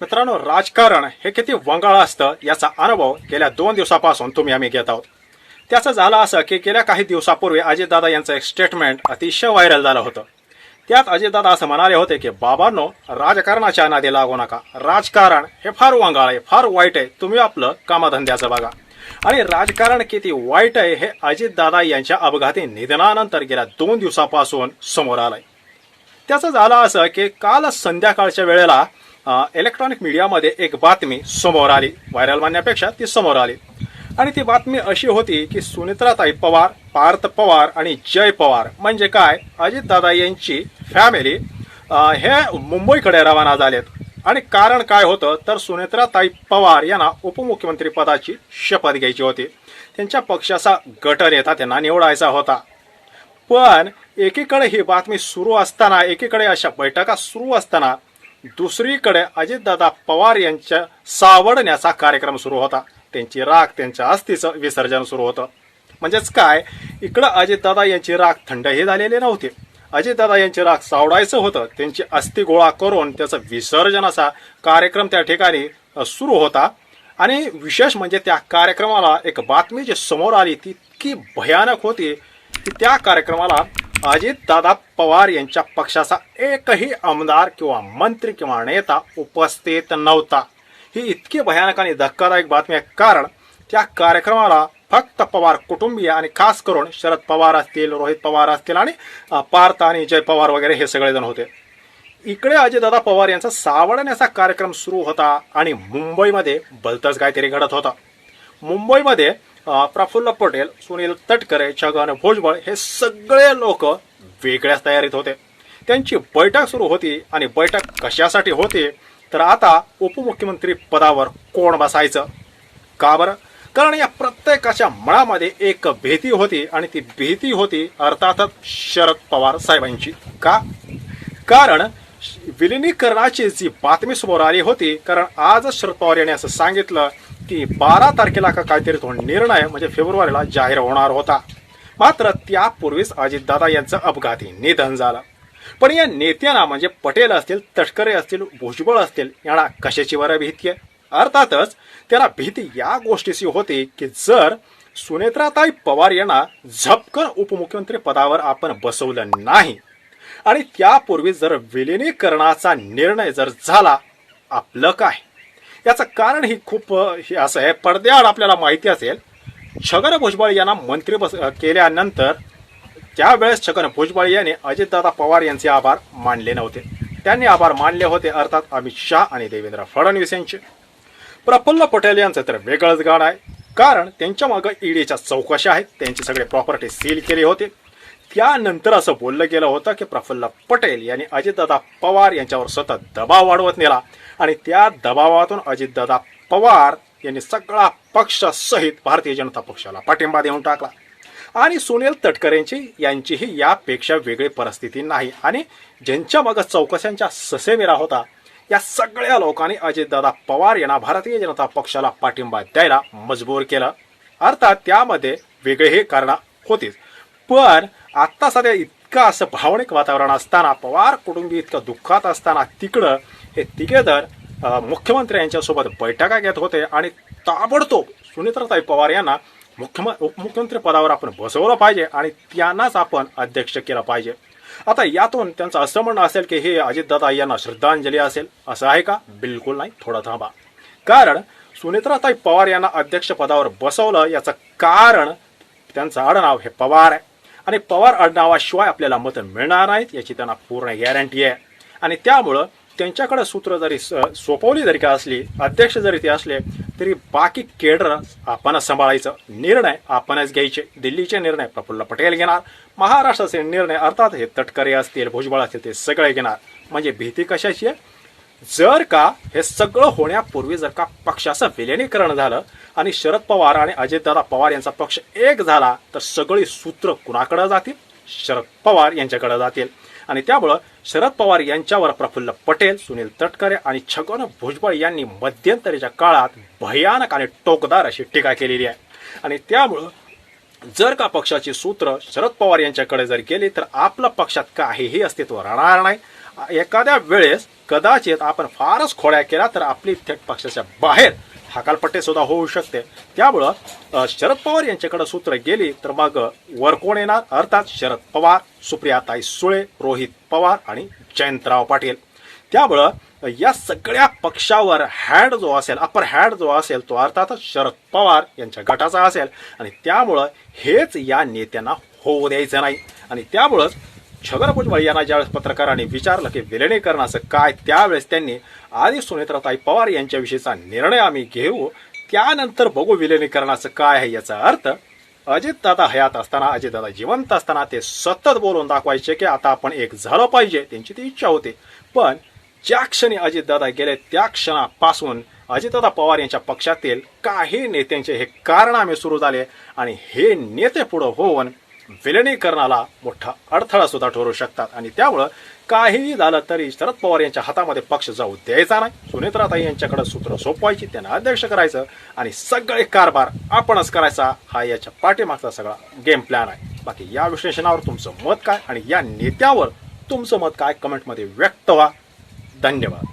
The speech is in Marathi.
मित्रांनो राजकारण हे किती वंगाळ असतं याचा अनुभव गेल्या दोन दिवसापासून तुम्ही आम्ही घेत आहोत. त्याचं झालं असं की गेल्या काही दिवसापूर्वी अजितदादा यांचं एक स्टेटमेंट अतिशय व्हायरल झालं होतं. त्यात अजितदादा असं म्हणाले होते की बाबांनो राजकारणाच्या नादी लागू नका. राजकारण हे फार वंगाळ आहे फार वाईट आहे. तुम्ही आपलं कामधंद्याचं बघा. आणि राजकारण किती वाईट आहे हे अजितदादा यांच्या अपघाती निधनानंतर गेल्या दोन दिवसापासून समोर आलंय. त्याचं झालं असं की काल संध्याकाळच्या वेळेला इलेक्ट्रॉनिक मीडियामध्ये एक बातमी समोर आली. व्हायरल म्हणण्यापेक्षा ती समोर आली. आणि ती बातमी अशी होती की सुनित्राताई पवार पार्थ पवार आणि जय पवार म्हणजे काय? अजितदादा यांची फॅमिली हे मुंबईकडे रवाना झालेत. आणि कारण काय होतं? तर सुनेत्राताई पवार यांना उपमुख्यमंत्री पदाची शपथ घ्यायची होती. त्यांच्या पक्षाचा गटनेता त्यांना निवडायचा होता. पण एकीकडे ही बातमी सुरू असताना एकीकडे अशा बैठका सुरू असताना दुसरीकडे अजितदादा पवार यांच्या सावडण्याचा कार्यक्रम सुरू होता. त्यांची राख त्यांच्या अस्थीचं विसर्जन सुरू होतं. म्हणजेच काय? इकडं अजितदादा यांची राख थंडही झालेली नव्हती. अजितदादा यांची राख सावडायचं होतं. त्यांची अस्थी गोळा करून त्याचं विसर्जनाचा कार्यक्रम त्या ठिकाणी सुरू होता. आणि विशेष म्हणजे त्या कार्यक्रमाला एक बातमी जी समोर आली ती इतकी भयानक होती की त्या कार्यक्रमाला अजितदादा पवार यांच्या पक्षाचा एकही आमदार किंवा मंत्री किंवा नेता उपस्थित नव्हता. ही इतकी भयानक आणि धक्कादायक बातमी आहे. कारण त्या कार्यक्रमाला फक्त पवार कुटुंबीय आणि खास करून शरद पवार असतील रोहित पवार असतील आणि पार्थ आणि जय पवार वगैरे हे सगळेजण होते. इकडे अजितदादा पवार यांचा सावडण्याचा कार्यक्रम सुरू होता आणि मुंबईमध्ये भलतच काहीतरी घडत होता. मुंबईमध्ये प्रफुल्ल पटेल सुनील तटकरे छगन भुजबळ हे सगळे लोक वेगळ्याच तयारीत होते. त्यांची बैठक सुरू होती आणि बैठक कशासाठी होती? तर आता उपमुख्यमंत्री पदावर कोण बसायचं? का बरं? कारण या प्रत्येकाच्या मनामध्ये एक भीती होती आणि ती भीती होती अर्थातच शरद पवार साहेबांची. का? कारण विलिनीकरणाची जी बातमी समोर आली होती कारण आज शरद पवार यांनी असं सांगितलं ते बारा तारखेला का काहीतरी तो निर्णय म्हणजे फेब्रुवारीला जाहीर होणार होता. मात्र त्यापूर्वीच अजितदादा यांचं अपघाती निधन झालं. पण या नेत्यांना म्हणजे पटेल असतील तटकरे असतील भुजबळ असतील यांना कशाची बरं भीती आहे? अर्थातच त्यांना भीती या गोष्टीची होती की जर सुनेत्राताई पवार यांना झपकन उपमुख्यमंत्री पदावर आपण बसवलं नाही आणि त्यापूर्वी जर विलिनीकरणाचा निर्णय जर झाला आपलं काय? याचं कारण ही खूप हे असं आहे. पडद्याआड आपल्याला माहिती असेल छगन भुजबळ यांना मंत्री बस केल्यानंतर त्यावेळेस छगन भुजबळ यांनी अजितदादा पवार यांचे आभार मानले नव्हते. त्यांनी आभार मानले होते अर्थात अमित शाह आणि देवेंद्र फडणवीस यांचे. प्रफुल्ल पटेल यांचं तर वेगळंच गाणं आहे. कारण त्यांच्या मागं ईडीच्या चौकशा आहेत. त्यांची सगळे प्रॉपर्टी सील केली होती. त्यानंतर असं बोललं गेलं होतं की प्रफुल्ल पटेल यांनी अजितदादा पवार यांच्यावर सतत दबाव वाढवत नेला. आणि त्या दबावातून अजितदादा पवार यांनी सगळा पक्ष सहित भारतीय जनता पक्षाला पाठिंबा देऊन टाकला. आणि सुनील तटकरेंची यांचीही यापेक्षा वेगळी परिस्थिती नाही. आणि ज्यांच्या मग चौकशांच्या ससेमिरा होता या सगळ्या लोकांनी अजितदादा पवार यांना भारतीय जनता पक्षाला पाठिंबा द्यायला मजबूर केलं. अर्थात त्यामध्ये वेगळीही कारणं होतीच. पण आत्ता सध्या इतकं असं भावनिक वातावरण असताना पवार कुटुंबी इतकं दुःखात असताना तिकडं हे तिघेदर मुख्यमंत्री यांच्यासोबत बैठका घेत होते आणि ताबडतोब सुनित्राताई पवार यांना मुख्यम उपमुख्यमंत्री पदावर आपण बसवलं पाहिजे आणि त्यांनाच आपण अध्यक्ष केलं पाहिजे. आता यातून त्यांचं असं म्हणणं असेल की हे अजितदादा यांना श्रद्धांजली असेल असं आहे का? बिलकुल नाही. थोडं थांबा. कारण सुनेत्राताई पवार यांना अध्यक्ष पदावर बसवलं याचं कारण त्यांचं आडनाव हे पवार आहे. आणि पवार आडनावाशिवाय आपल्याला मतं मिळणार नाहीत याची त्यांना पूर्ण गॅरंटी आहे. आणि त्यामुळं त्यांच्याकडे सूत्र जरी स- सोपवली जरी का असली अध्यक्ष जरी ते असले तरी बाकी केडर आपणच सांभाळायचं. निर्णय आपणच घ्यायचे. दिल्लीचे निर्णय प्रफुल्ल पटेल घेणार. महाराष्ट्राचे निर्णय अर्थात हे तटकरे असतील भुजबळ असतील ते सगळे घेणार. म्हणजे भीती कशाची आहे? जर का हे सगळं होण्यापूर्वी जर का पक्षाचं विलिनीकरण झालं आणि शरद पवार आणि अजितदादा पवार यांचा पक्ष एक झाला तर सगळी सूत्र कुणाकडे जातील? शरद पवार यांच्याकडे जातील. आणि त्यामुळं शरद पवार यांच्यावर प्रफुल्ल पटेल सुनील तटकरे आणि छगन भुजबळ यांनी मध्यंतरीच्या काळात भयानक आणि टोकदार अशी टीका केलेली आहे. आणि त्यामुळं जर का पक्षाची सूत्र शरद पवार यांच्याकडे जर गेली तर आपलं पक्षात काहीही अस्तित्व राहणार नाही. एखाद्या वेळेस कदाचित आपण फारच खोड्या केल्या तर आपली थेट पक्षाच्या बाहेर हकालपट्टी सुद्धा होऊ शकते. त्यामुळं शरद पवार यांच्याकडे सूत्र गेली तर मग वर कोण येणार? अर्थात शरद पवार सुप्रियाताई सुळे रोहित पवार आणि जयंतराव पाटील. त्यामुळं या सगळ्या पक्षावर हॅड जो असेल अपर हॅड जो असेल तो अर्थातच शरद पवार यांच्या गटाचा असेल. आणि त्यामुळं हेच या नेत्यांना होऊ द्यायचं नाही. आणि त्यामुळंच छगन भुजबळ यांना ज्यावेळेस पत्रकारांनी विचारलं की विलिनीकरणाचं काय त्यावेळेस त्यांनी आधी सुनेत्राताई पवार यांच्याविषयीचा निर्णय आम्ही घेऊ त्यानंतर बघू विलिनीकरणाचं काय आहे याचा अर्थ अजितदादा हयात असताना अजितदादा जिवंत असताना ते सतत बोलून दाखवायचे की आता आपण एक झालं पाहिजे त्यांची ती इच्छा होती. पण ज्या क्षणी अजितदादा गेले त्या क्षणापासून अजितदादा पवार यांच्या पक्षातील काही नेत्यांचे हे कारनामे सुरू झाले आणि हे नेते पुढं होऊन विलिनीकरणाला मोठा अडथळा सुद्धा ठरू शकतात. आणि त्यामुळं काहीही झालं तरी शरद पवार यांच्या हातामध्ये पक्ष जाऊ द्यायचा नाही. सुनेत्राताई यांच्याकडे सूत्र सोपवायची त्यांना अध्यक्ष करायचं आणि सगळे कारभार आपणच करायचा हा याच्या पाठीमागचा सगळा गेम प्लॅन आहे. बाकी या विश्लेषणावर तुमचं मत काय? आणि या नेत्यावर तुमचं मत काय? कमेंटमध्ये व्यक्त व्हा. धन्यवाद.